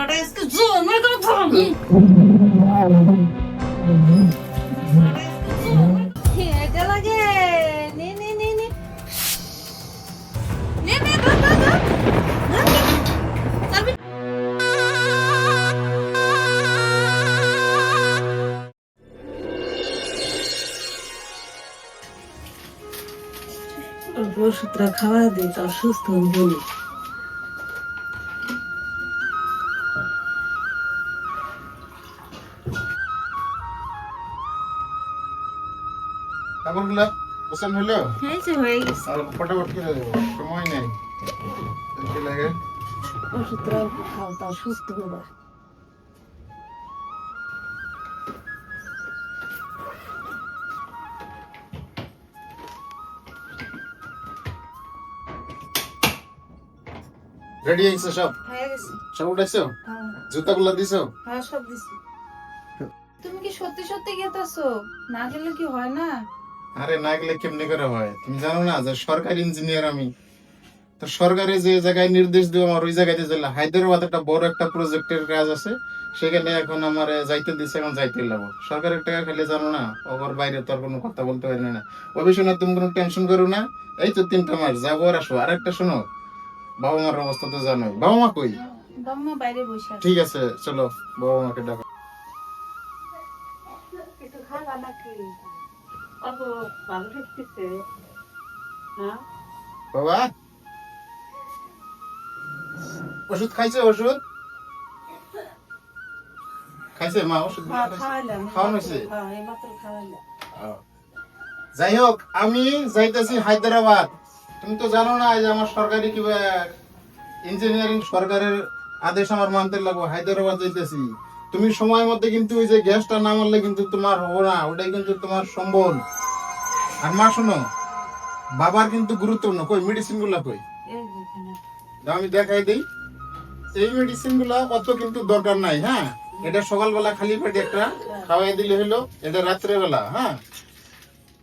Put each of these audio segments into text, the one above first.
পোলাটা আজকে জন্মের করে ধরবি এটা লাগে নে নে নে নে নে নে ধর ধর ধর ধর নে। তারপর ওষুধটা খাওয়া দিই তার সুস্থ বলি গোসল হলো? হয়েছে হয়ে গেছে। আর ফটাফট করে দেবো সময় নেই। কি লাগে? ওষুধটা অল্প খাও তার সুস্থ হবে রেডি হয়েছে সব? হয়ে গেছে। সব উঠাইছো? হ্যাঁ। জুতাগুলো দিছো? হ্যাঁ সব দিছি। তুমি কি সত্যি সত্যি গেতাছো? না গেলে কি হয় না? আরে না গেলে কেমনে করে হয়? তুমি জানো না যে সরকারি ইঞ্জিনিয়ার আমি। তো সরকারে যে জায়গায় নির্দেশ দেবো আমার ওই জায়গায় চলে। হায়দ্রাবাদ একটা বড় একটা প্রজেক্টের কাজ আছে। সেখানে এখন আমার যাইতে দিচ্ছে এখন যাইতে লাগবো। সরকারের টাকা খালি জানো না ওর বাইরে তোর কোনো কথা বলতে পারি না। ওই বিষয় না তুমি কোনো টেনশন করো না। এই তো তিনটা মাস যাব আর আসব আর একটা শোনো বাবা মার অবস্থা তো জানোই। বাবা মা কই ঠিক আছে চলো বাবা মাকে ডাকো। একটু খাওয়া নাকি? ভালো বাবা? ওষুধ খাইছে ওষুধ? খাইছে মা ওষুধ হ্যাঁ খাওয়ানো হয়েছে? হ্যাঁ যাই হোক আমি যাইতেছি হায়দ্রাবাদ। তুমি তো জানো না যে আমার সরকারি কিবা ইঞ্জিনিয়ারিং সরকারের আদেশ আমার মানতে লাগবো হায়দ্রাবাদ যাইতেছি। তুমি সময় মধ্যে কিন্তু ওই যে গ্যাসটা না মারলে কিন্তু তোমার হব না ওটাই কিন্তু তোমার সম্বল। আর মা শোনো বাবার কিন্তু গুরুত্বপূর্ণ। কই মেডিসিনগুলা কই আমি দেখাই দিই। এই মেডিসিনগুলা অত কিন্তু দরকার নাই হ্যাঁ? এটা সকালবেলা খালি পেটে একটা খাওয়াই দিলে হলো এটা রাত্রে বেলা হ্যাঁ?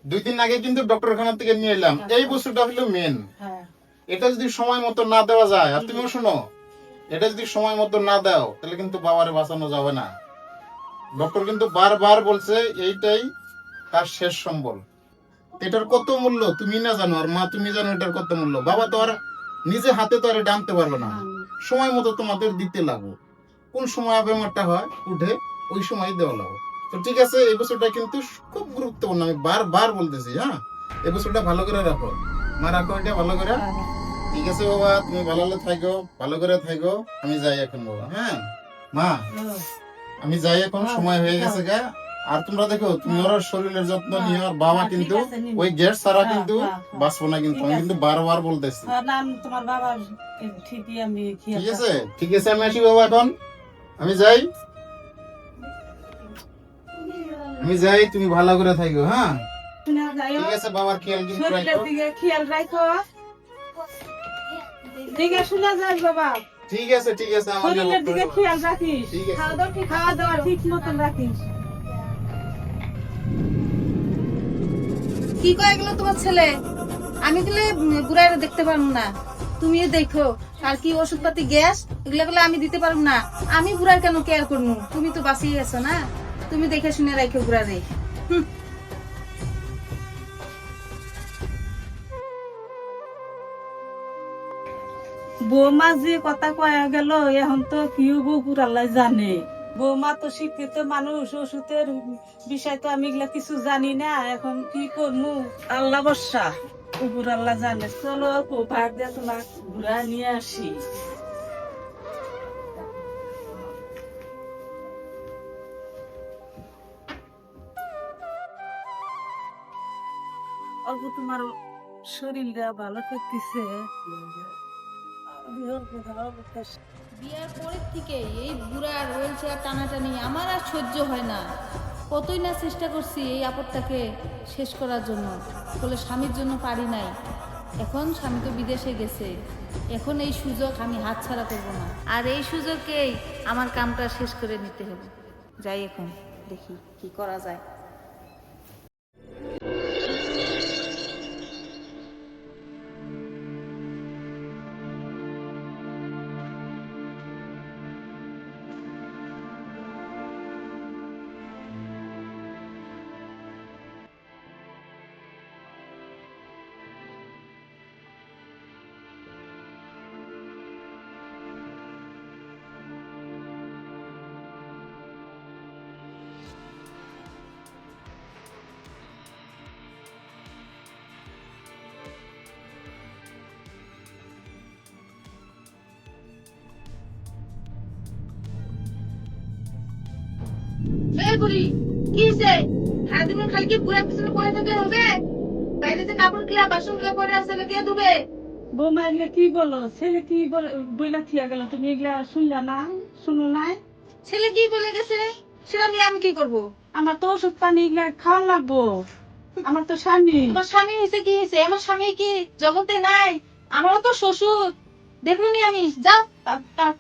দুই দিন আগে কিন্তু ডক্টরখানা থেকে নিয়ে এলাম। এই বস্তুটা হলো মেন হ্যাঁ। এটা যদি সময় মতো না দেওয়া যায় আর তুমিও শোনো এটা যদি সময় মতো না দাও তাহলে কিন্তু বাবারে বাঁচানো যাবে না। ডক্টর কিন্তু বারবার বলছে এইটাই তার শেষ সম্বল। এটার কত মূল্য? তুমি না জানো আর মা তুমি জানো এটার কত মূল্য। বাবা তো আর নিজে হাতে তো আর আনতে পারবে না। সময় মতো তোমাদের দিতে লাগো কোন সময় বেমারটা হয় উঠে ওই সময় দেওয়া লাগো তো ঠিক আছে এই বছরটা কিন্তু খুব গুরুত্বপূর্ণ। আমি বারবার বলতেছি হ্যাঁ? এই বছরটা ভালো করে রাখো। মা রাখো এটা ভালো করে। ঠিক আছে বাবা তুমি ভালো থাকো ভালো করে থাকো আমি যাই এখন বাবা হ্যাঁ? মা হ্যাঁ। আমি যাই এখন হ্যাঁ, সময় হয়ে গেছে গা। আর তোমরা দেখো তুমি ওর শরীরের যত্ন নিও আর বাবা হ্যাঁ, কিন্তু ওই গ্যাস ছাড়া হ্যাঁ, কিন্তু হ্যাঁ, হ্যাঁ। বাঁচবো না কিন্তু আমি। কিন্তু বারবার বলতেছি। হ্যাঁ, না তোমার ঠিকই আমি ঠিক আছে? ঠিক আছে আমি আসি বাবা এখন। আমি যাই। আমি যাই তুমি ভালো করে থাকো হ্যাঁ? ঠিক আছে বাবার খেয়াল কিন্তু খেয়াল রাখো দিকে শুনে যাস বাবা। ঠিক আছে ঠিক আছে শরীরের দিকে খেয়াল রাখিস। খাওয়া দাওয়া ঠিক খাওয়া দাওয়া ঠিক মতন রাখিস। কি কয় এগুলো তোমার ছেলে? আমি গেলে গুড়াইরে দেখতে পারব না। তুমি দেখো আর কি ওষুধপাতি গ্যাস এগুলো গুলো আমি দিতে পারব না। আমি বুড়ার কেন কেয়ার করব? তুমি তো বাঁচিয়ে গেছো না? তুমি দেখে শুনে রাখো গুড়ারে হুম। বৌমা যে কথা কয়া গেল, এখন তো কি বকুর আল্লাহ জানে। বৌমা তো শিক্ষিত মানুষ, ওষুধের বিষয় তো আমি এগুলা কিছু জানি না, এখন কি করব আল্লাহ বর্ষা কুকুর আল্লাহ জানে। চলো ভাগ দিয়ে তোমার ঘুরা নিয়ে আসি। অল্প তোমার শরীরটা ভালো করতেছে। বিয়ার পরের থেকে এই বুড়ার হুইল চেয়ার টানাটানি, আমার আর সহ্য হয় না। কতই না চেষ্টা করছি এই আপদটাকে শেষ করার জন্য। বলে স্বামীর জন্য পারি নাই। এখন স্বামী তো বিদেশে গেছে। এখন এই সুযোগ আমি হাতছাড়া করব না। আর এই সুযোগেই আমার কামটা শেষ করে নিতে হবে। যাই এখন দেখি কি করা যায়। বুড়ি কি হয়েছে সারাদিন খালি কি বুড়া পিছনে পড়ে থাকলে হবে বাইরে যে কাপড় কিলা বাসন কিলা পরে আছে কে ধুবে? বৌমা এগুলা কি বলো? ছেলে কি বলে বইলা থিয়া গেল? তুমি এগুলা শুনলা না? শুনো নাই? ছেলে কি বলে গেছে? সেটা নিয়ে আমি কি করব? আমার তো ওষুধ পানি এগুলা খাওয়া লাগবো। আমার তো স্বামী। আমার স্বামী হয়েছে কি হয়েছে আমার স্বামী কি জগতে নাই? আমারও তো শ্বশুর। দেখুনি আমি যাও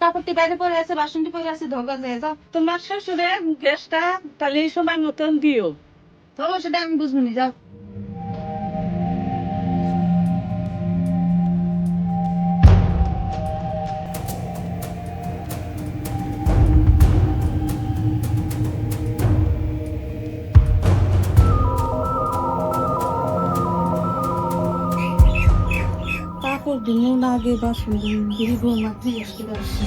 কাপড়টি বাইরে পরে আছে বাসনটি পরে আছে ধোকা যায় যাও। তোমার শ্বশুরের গ্যাসটা তাহলে সময় মতন দিও। তোমার সেটা আমি বুঝব যাও। দিনও না আগে বাসন দিন দিদি বৌমা জিজ্ঞেস করে আসছি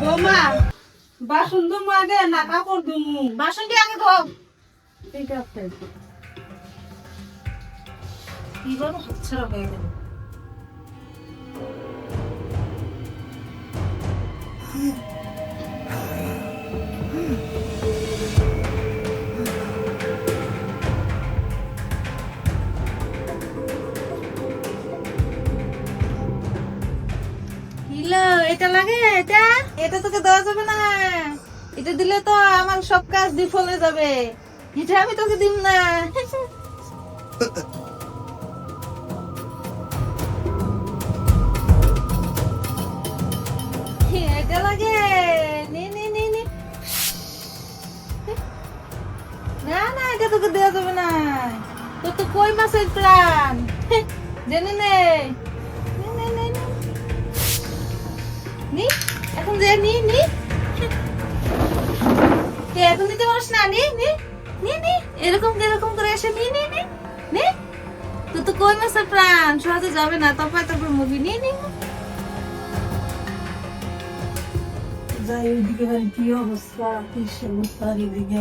বৌমা বাসন দুমু আগে না কাপড় দুমু বাসনটি আগে ধো ঠিক আছে কি বলো হাতছাড়া হয়ে গেল? এটা লাগে এটা? এটা তোকে দেওয়া যাবে না। এটা দিলে তো আমার সব কাজ বিফলে যাবে। এটা আমি তোকে দিব না। এটা লাগে। নে নে এটা তোকে দেওয়া যাবে না। তোর তো কই মাছের প্রাণ? জেনে নে নে, নি? এখন যে নি নি? এখন পারিস না? নি নি? নি নি? এরকম এরকম করে এসে নি নি নি? নি? তোর তো কই প্রাণ? সহজে যাবে না মুভি নি নি। যাই, ওইদিকে বাড়ি কি অবস্থা? কি সমস্যা এদিকে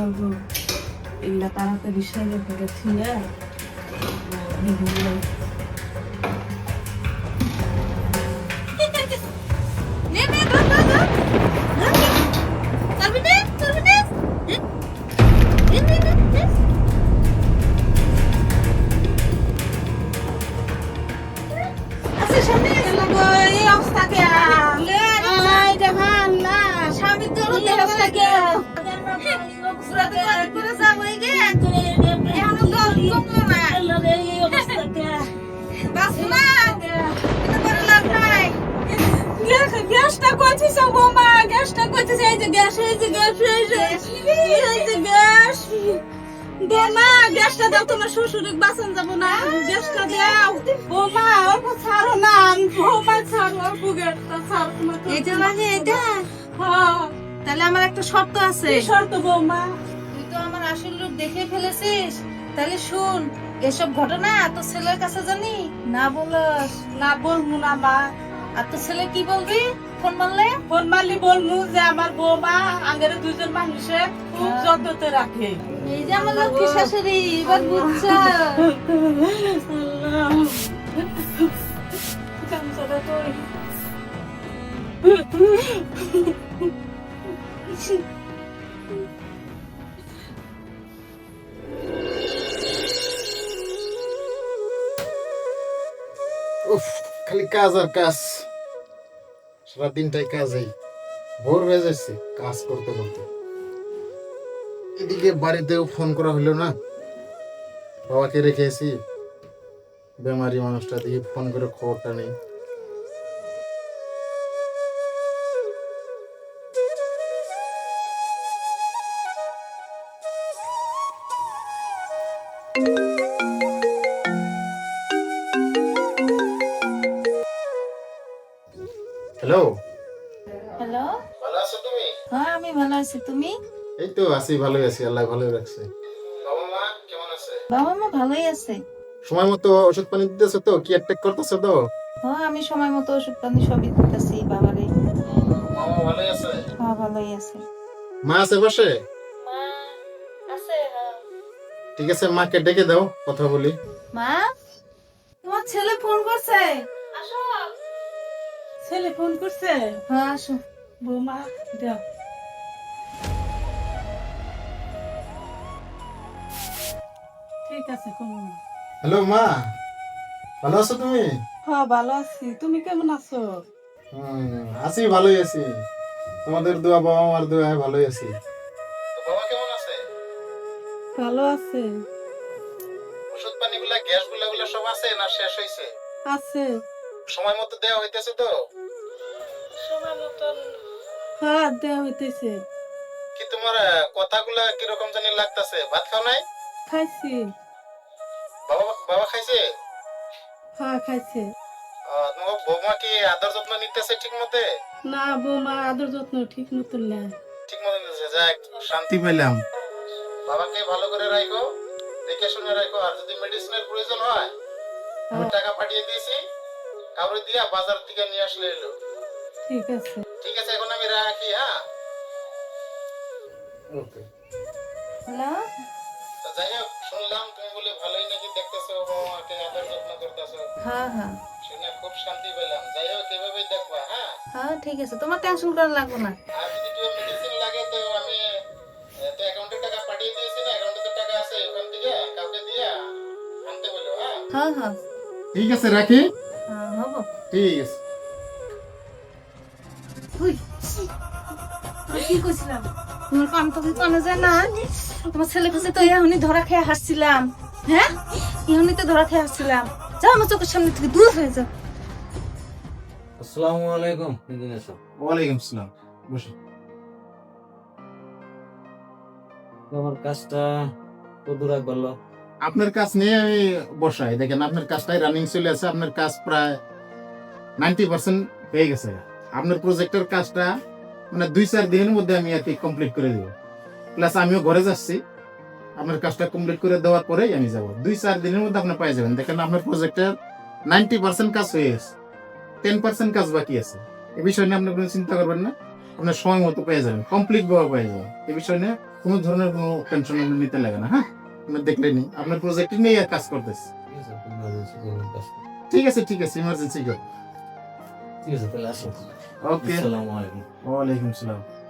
এগুলা তাড়াতাড়ি সাইলে করে থিয়ে এটা করে গ্যাসটা করছিস বৌমা গ্যাসটা করছিস এই যে গ্যাস এই যে গ্যাস এই যে এই যে গ্যাস গ্যাসটা দাও তোমার শ্বশুরের বাসন যাব না গ্যাসটা দাও বৌমা অল্প ছাড়ো না বৌমা ছাড়ো অল্প গ্যাসটা ছাড়ো তোমার এটা লাগে এটা হ্যাঁ তাহলে আমার একটা শর্ত আছে শর্ত বৌমা তুই তো আমার আসল রূপ দেখে ফেলেছিস তাহলে শুন এসব ঘটনা তোর ছেলের কাছে জানি না বলস না বলব না মা আর তোর ছেলে কি বলবি? ফোন মারলে? ফোন মারলি বলব যে আমার বৌমা আগের দুজন মানুষে খুব যত্নতে রাখে। এই যে আমার লক্ষ্মী শাশুড়ি এবার বুঝছ। আল্লাহ। গামছাটা খালি কাজ আর কাজ। সারা দিনটাই কাজেই। ভোর হয়ে যাচ্ছে কাজ করতে করতে। এদিকে বাড়িতেও ফোন করা হলো না। বাবাকে রেখেছি বেমারি মানুষটা দিয়ে ফোন করে খবরটা নেই। আছি তুমি? এই তো আছি ভালোই আছি আল্লাহ ভালোই রাখছে। বাবা মা কেমন আছে? বাবা মা ভালোই আছে। সময় মতো ওষুধ পানি দিতেছো তো? কি অ্যাটাক করতেছো তো? হ্যাঁ আমি সময় মতো ওষুধ পানি সবই দিতেছি বাবারে। মামা ভালোই আছে? হ্যাঁ ভালোই আছে। মা আছে বসে মা আছে হ্যাঁ। ঠিক আছে মাকে ডেকে দাও কথা বলি। মা তোমার ছেলে ফোন করছে? আসো। ছেলে ফোন করছে? হ্যাঁ আসো। বৌমা দাও। ঠিক আছে হ্যালো মা ভালো আছো তুমি? হ্যাঁ ভালো আছি। তুমি কেমন আছো? হুম আছি ভালোই আছি। তোমাদের দোয়া বাবা মার দোয়া ভালোই আছি। বাবা কেমন আছে? ভালো আছে। ওষুধ পানি গুলা গ্যাসগুলা গুলা সব আছে না শেষ হইছে? আছে। সময় মতো দেওয়া হইতেছে তো? সময় মতন। হ্যাঁ দেওয়া হইতেছে। কি তোমার কথাগুলা কীরকম জানি লাগতাছে? ভাত খাও নাই? খাইছি। বাবা বাবা খাইছে? হ্যাঁ খাইছে। তোমার বৌমা কি আদর যত্ন নিতেছে ঠিক মতে? না বৌমা আদর যত্ন ঠিক মতন নেয়। ঠিক মতো নিতেছে যাক শান্তি পেলাম। বাবাকে ভালো করে রাখো দেখে শুনে রাখো আর যদি মেডিসিনের প্রয়োজন হয় আমি টাকা পাঠিয়ে দিয়েছি কাউরে দিয়া বাজার থেকে নিয়ে আসলে এলো। ঠিক আছে। ঠিক আছে এখন আমি রাখি হ্যাঁ ওকে হ্যালো যাই হোক শুনলাম তুমি বলে ভালোই নাকি দেখতেছো বাবা মাকে আদর যত্ন করতেছো। হ্যাঁ হ্যাঁ। শুনে খুব শান্তি পেলাম। যাই হোক এভাবেই দেখবা হ্যাঁ? হ্যাঁ ঠিক আছে। তোমার টেনশন করা লাগবে না। আর যদি মেডিসিন লাগে তো আমি তো অ্যাকাউন্টে টাকা পাঠিয়ে দিয়েছি না অ্যাকাউন্টে তো টাকা আছে ওখান থেকে কাউকে দিয়া আনতে বলো হ্যাঁ? হ্যাঁ হ্যাঁ। ঠিক আছে রাখি? হ্যাঁ হব। ঠিক আছে। হুই কি কইছিলাম? তোমার কান তো কি কানে যায় না? তোমার ছেলে কাছে তো এখনই ধরা খেয়ে হাসছিলাম। হ্যাঁ? এখনই তো ধরা খেয়ে হাসছিলাম। যাও আমার চোখের সামনে থেকে দূর হয়ে যাও। আসসালামু আলাইকুম ইঞ্জিনিয়ার সাহেব ওয়ালাইকুম আসসালাম বসো। আমার কাজটা কদূর বলল আপনার কাজ নিয়ে আমি বসাই। দেখেন আপনার কাজটাই রানিং চলে আছে আপনার কাজ প্রায় নাইনটি পার্সেন্ট হয়ে গেছে। আপনার প্রজেক্টের কাজটা মানে দুই চার দিনের মধ্যে আমি আর কমপ্লিট করে দেবো। প্লাস আমিও ঘরে যাচ্ছি। আপনার কাজটা কমপ্লিট করে দেওয়ার পরেই আমি যাব। দুই চার দিনের মধ্যে আপনি পাই যাবেন। দেখেন আপনার প্রজেক্টের নাইনটি পার্সেন্ট কাজ হয়ে গেছে। টেন পার্সেন্ট কাজ বাকি আছে। এ বিষয় নিয়ে আপনি কোনো চিন্তা করবেন না। আপনার সময় মতো পেয়ে যাবেন। কমপ্লিট ভাবে পেয়ে যাবেন। এ বিষয় নিয়ে কোনো ধরনের কোনো টেনশন আপনি নিতে লাগে না হ্যাঁ? আপনার দেখলেনি আপনার প্রজেক্ট নিয়ে আর কাজ করতেছে। ঠিক আছে ঠিক আছে ইমার্জেন্সি কর ঠিক আছে তাহলে আসুন ওকে আসসালামু আলাইকুম। ওয়ালাইকুম সালাম এই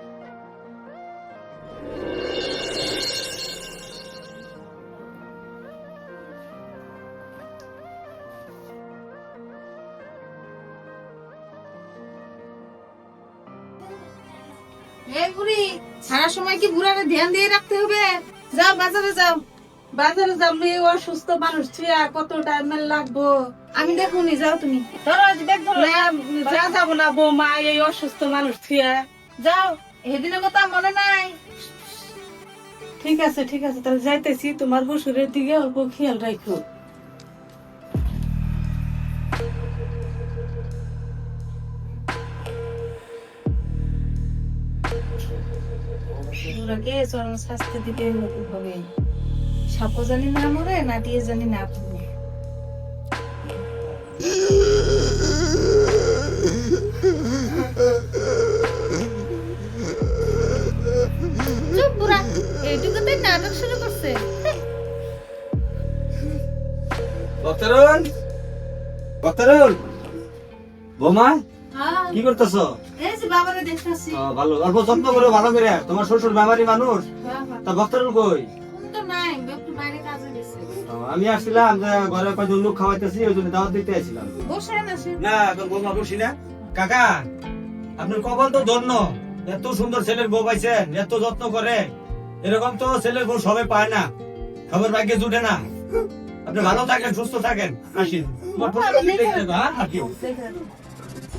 কি বুড়ারে ধ্যান দিয়ে রাখতে হবে? যাও বাজারে যাও। বাজারে যাব এই অসুস্থ মানুষ থুয়া কত টাইম লাগবো? আমি দেখুনি যাও তুমি। যা যাব না বৌমা এই অসুস্থ মানুষ থুয়া যাও এদিনের কথা মনে নাই। ঠিক আছে ঠিক আছে তাহলে যাইতেছি। তোমার বসুরের দিকে অল্প খেয়াল রাখো। বুড়াকে চরম শাস্তি দিতে হবে। সাপও জানি না মরে নাটিয়ে জানি না পড়বে চুপ বুড়া এইটুকুতেই নাটক শুরু করছে। বক্তারুন বক্তারুন বোমা। কি করতেছো? ভালো। অল্প যত্ন করো ভালো করে। তোমার শ্বশুর বেমারি মানুষ। হ্যাঁ হ্যাঁ। তা বক্তারুন কই? আমি আসছিলাম যে ঘরে কয়জন লোক খাওয়াইতেছি ওই জন্য দাওয়াত দিতে আসছিলাম না তোর বৌমা বসি না। কাকা আপনার কপাল তো ধন্য। এত সুন্দর ছেলের বউ পাইছেন এত যত্ন করে। এরকম তো ছেলের বউ সবাই পায় না। খবর ভাগ্যে জুটে না। আপনি ভালো থাকেন সুস্থ থাকেন। আসিন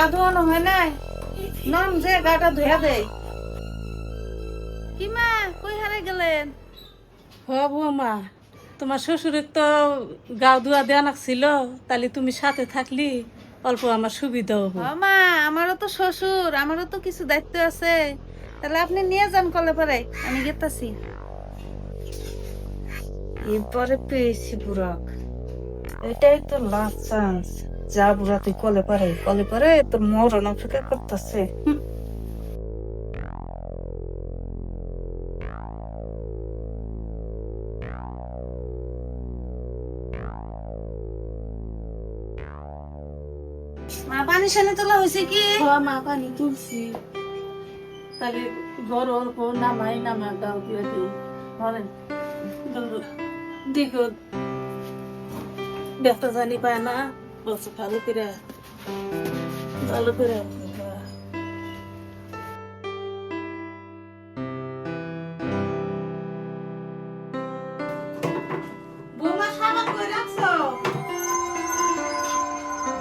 পেয়েছি ধোয়ানো হয় নাই? নন যে গাটা ধুয়া দেয় কি মা কই হারে গেলেন? হ বৌমা তোমার শ্বশুরের তো গাও ধোয়া দেওয়া লাগছিল তাহলে তুমি সাথে থাকলি অল্প আমার সুবিধা হব। মা আমারও তো শ্বশুর আমারও তো কিছু দায়িত্ব আছে। তাহলে আপনি নিয়ে যান কলে পারে আমি গেতাছি এরপরে পেয়েছি বুড়াক এটাই তো লাস্ট চান্স যা বুড়া তুই কলে পারে কলে পারে তোর মরণ অপেক্ষা করতেছে। মা পানি সানি তোলা হয়েছে কি? মা পানি তুলছি। তাহলে ঘর অল্প নামাই নামা দাও দিয়ে দিই। ধরেন দিগ ব্যস্ত জানি পায় না। বলছে ভালো করে ভালো করে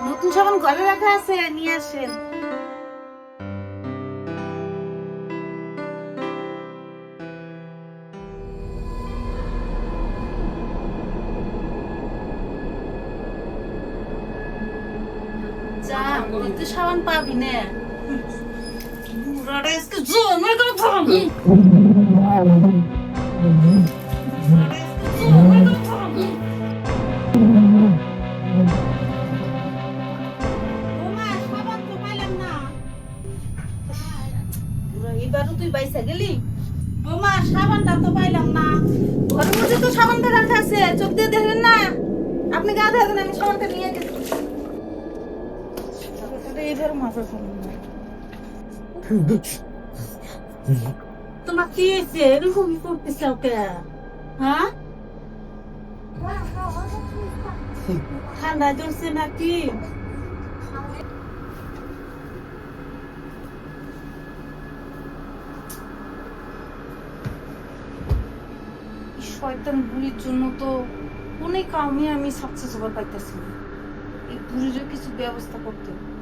নতুন সাবান ঘরে রাখা আছে নিয়ে আসেন। তুই সাবান পাবি না। বুড়াটা আজকে জমে করে ধরবি এবারও তুই বাইসা গেলি। বৌমা সাবানটা তো পাইলাম না। ঘরের মধ্যে তো সাবানটা রাখা আছে, চোখ দিয়ে দেখলেন না। আপনি গা ধেবেন আমি সাবানটা নিয়ে গেছি। এইবার মাথা সাবান না। তোমার কি হয়েছে এরকম করতেছ ওকে। হ্যাঁ? ঠান্ডা ধরছে নাকি? শয়তান বুড়ির জন্য তো অনেক কামে আমি সাকসেস হবার পাইতেছি। না এই বুড়িরও কিছু ব্যবস্থা করতে হবে।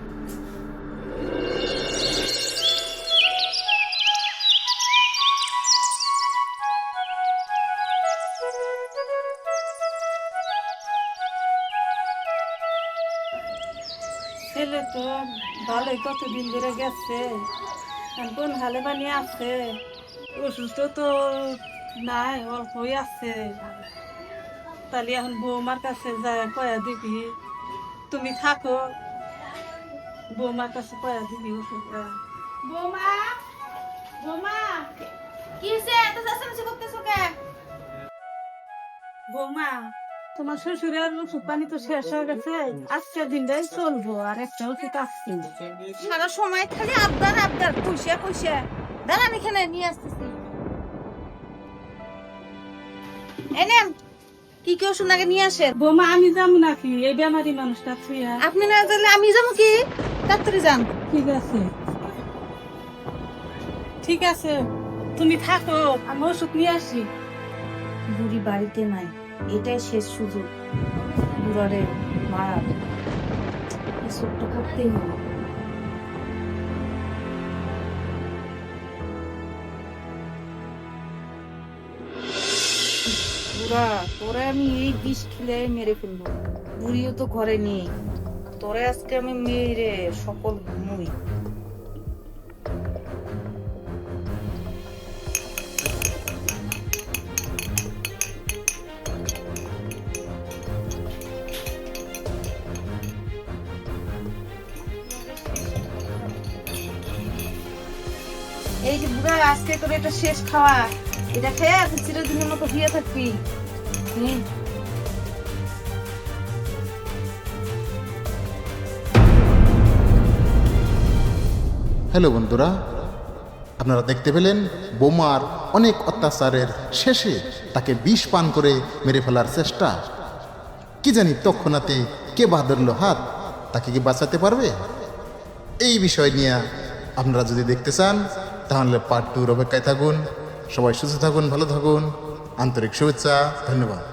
ছেলে তো ভালোই কতদিন ধরে গেছে। কোন হালে বানিয়ে আছে। অসুস্থ তো নাই, অল্পই আছে। তাহলে এখন বৌমার কাছে যায় কয়া দিবি। তুমি থাকো। বৌমার কাছে কয়া দিবি ওষুধটা বৌমা বৌমা কি হয়েছে এত চেঁচামেচি করতেছো কে বৌমা তোমার শ্বশুরের ওষুধ পানি তো শেষ হয়ে গেছে। আজকের দিনটাই চলবো আর একটা ওষুধ আসছে। সারা সময় খালি আবদার আবদার দাঁড়ান এখানে নিয়ে আসতেছি। এনেন কি ওষুধ নিয়ে আসেন? বৌমা আমি যাব নাকি? এই বেমারি মানুষটা থুয়া আপনি না গেলে আমি যাব কি? ডাক্তারে যান। ঠিক আছে। ঠিক আছে। তুমি থাকো আমি ওষুধ নিয়ে আসি। বুড়ি বাড়িতে নাই এটাই শেষ সুযোগ। বুড়ারে মারার। এই চোখটা করতেই হবে। বুড়া তোরে আমি এই বিষ খেলে মেরে ফেলব। বুড়িও তো ঘরে নেই। তোরে আজকে আমি মেরে সকল ঘুমোই। এই যে বুড়া, আজকে তোর এটা শেষ খাওয়া। এটা খেয়ে চিরদিনের মতো দিয়ে থাকবি। হ্যালো বন্ধুরা, আপনারা দেখতে পেলেন বোমার অনেক অত্যাচারের শেষে তাকে বিষ পান করে মেরে ফেলার চেষ্টা। কি জানি তৎক্ষণাতে কে বাদরল হাত, তাকে কি বাঁচাতে পারবে? এই বিষয় নিয়ে আপনারা যদি দেখতে চান, তাহলে পার্ট টুর অপেক্ষায় থাকুন। সবাই সুস্থ থাকুন, ভালো থাকুন। আন্তরিক শুভেচ্ছা, ধন্যবাদ।